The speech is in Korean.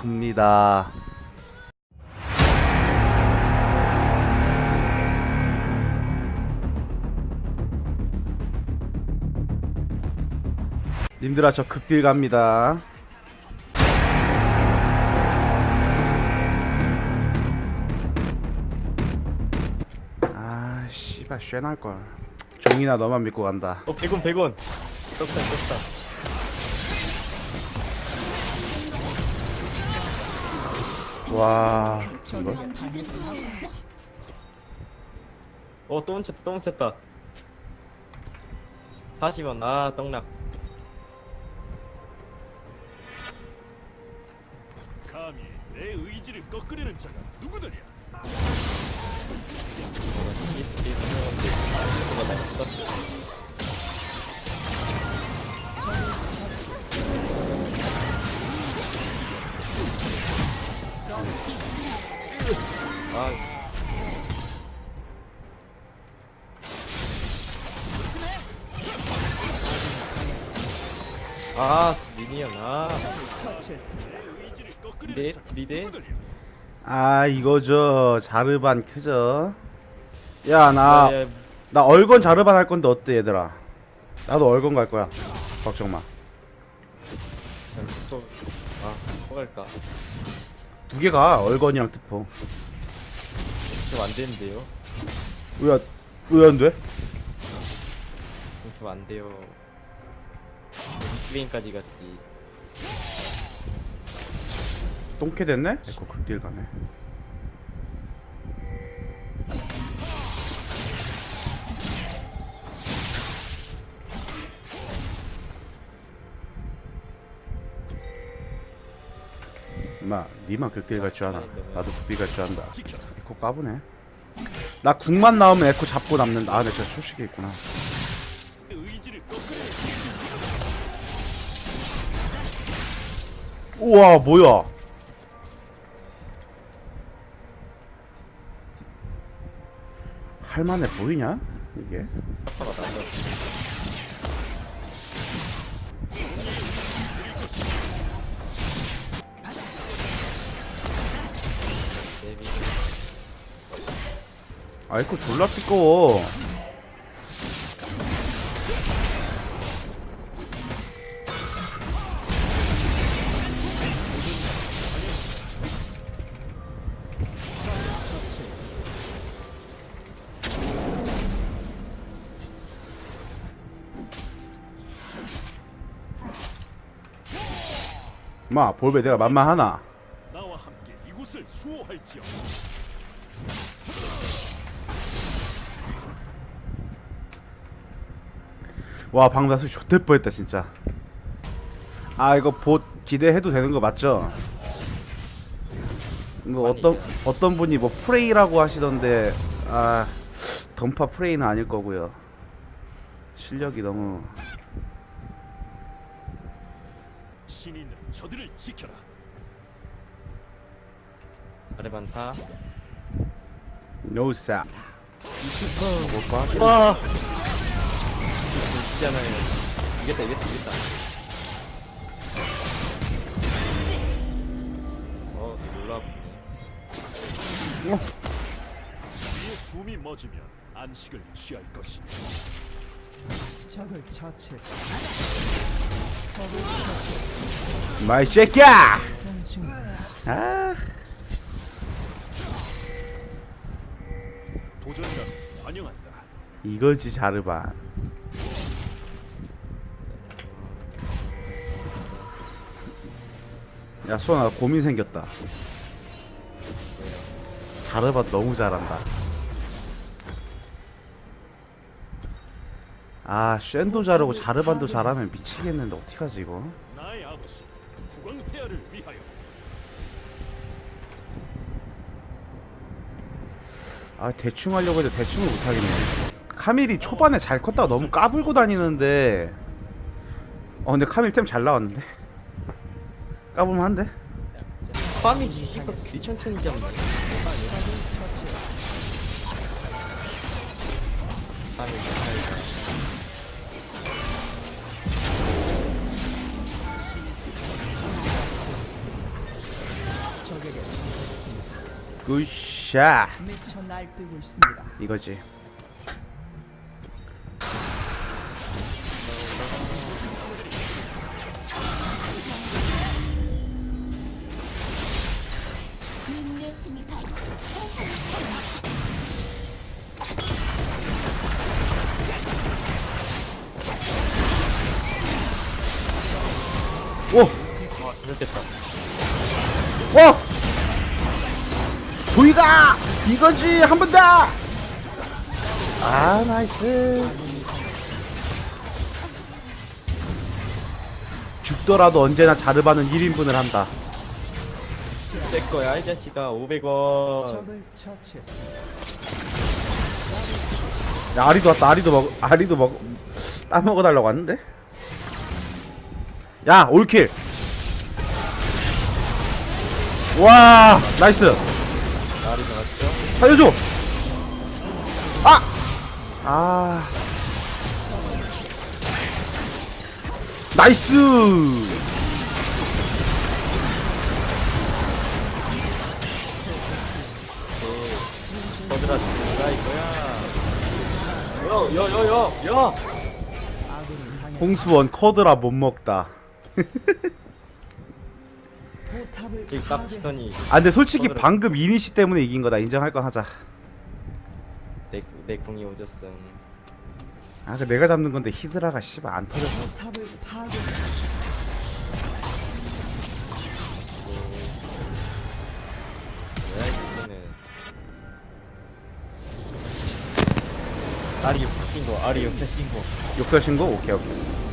큽니다. 님들아 저 극딜 갑니다. 아 씨발 쉐날 걸. 종이나 너만 믿고 간다. 어 100원 100원 떡상 떡상 와. 이거 어또 훔쳤다 또 훔쳤다. 40원 아 떡락. 감히 내 의지를 꺾으려는 자가 누구더냐? 아, 미니언, 아. 리데, 리데. 아 이거죠 자르반 크죠 야 나 나 아, 예, 얼건 자르반 할 건데 어때 얘들아 나도 얼건 갈 거야 걱정 마두 또, 아, 또 갈까? 개가 얼건이랑 특포 좀 안 되는데요? 왜왜안 돼? 좀 안 돼요. 게임까지 갔지. 똥캐 됐네? 에코 극딜 가네 마 니만 극딜 갈 줄 아나 나도 극딜 갈 줄 안다. 에코 까부네 나 궁만 나오면 에코 잡고 남는다 아 내가 초식이 있구나 우와 뭐야 할만해 보이냐 이게. 아이코 졸라 띠꺼워 마 볼베 내가 만만하나 나와 함께 이곳을 수호할지어. 와 방다수 좋대 뻔했다 진짜 아 이거 봇 기대해도 되는 거 맞죠? 뭐 아니. 어떤 어떤 분이 뭐 프레이라고 하시던데 아 던파 프레이는 아닐 거고요 실력이 너무 신이 있는 저들을 지켜라. 아레반사. 노사 못 봐. 와. 진짜나요. 이겼다, 이겼다, 이겼다. 어, 놀랍네. 그의 숨이 멎으면 안식을 취할 것이. 적을 처치했어. 마이 새끼야! 아. 도전이라 환영한다. 이거지 자르반 야 수아 나 고민 생겼다. 자르반 너무 잘한다 아 쉔도 잘하고 자르반도 잘하면 미치겠는데 어떡하지 이거? 나의 아버지 국왕 폐하를 위하여. 아 대충 하려고 해도 대충을 못하겠네. 카밀이 초반에 잘 컸다가 너무 까불고 다니는데. 어 근데 카밀 템 잘 나왔는데? 까불만 한데 히커 미천천이지 않나? 파미 미천이 굿샷 미쳐 날뛰고 있습니다. 이거지 오! 아 잘됐다 와! 조이가! 이거지! 한 번 더! 아, 나이스. 죽더라도 언제나 자르바는 1인분을 한다. 내 거야 이 자식아 500원 적을 처치했습니다. 야, 아리도 왔다. 아리도 먹, 아리도 먹, 따먹어 달라고 왔는데? 야, 올킬! 와, 나이스! 살려줘! 아! 아. 나이스! 거들아 누가 이거야 야야야야 아군이 당해 홍수원 커드라 못 먹다. 포탑을 이 깝치더니 아, 근데 솔직히. 방금 이니시 때문에 이긴 거다. 인정할 건 하자. 내, 내 궁이 오졌음 아, 그 내가 잡는 건데 히드라가 씨발 안 파괴했습니다. 뭐야 이거는 아리 역사 신고 아리 역사 신고 욕설 신고? 오케이, 오케이.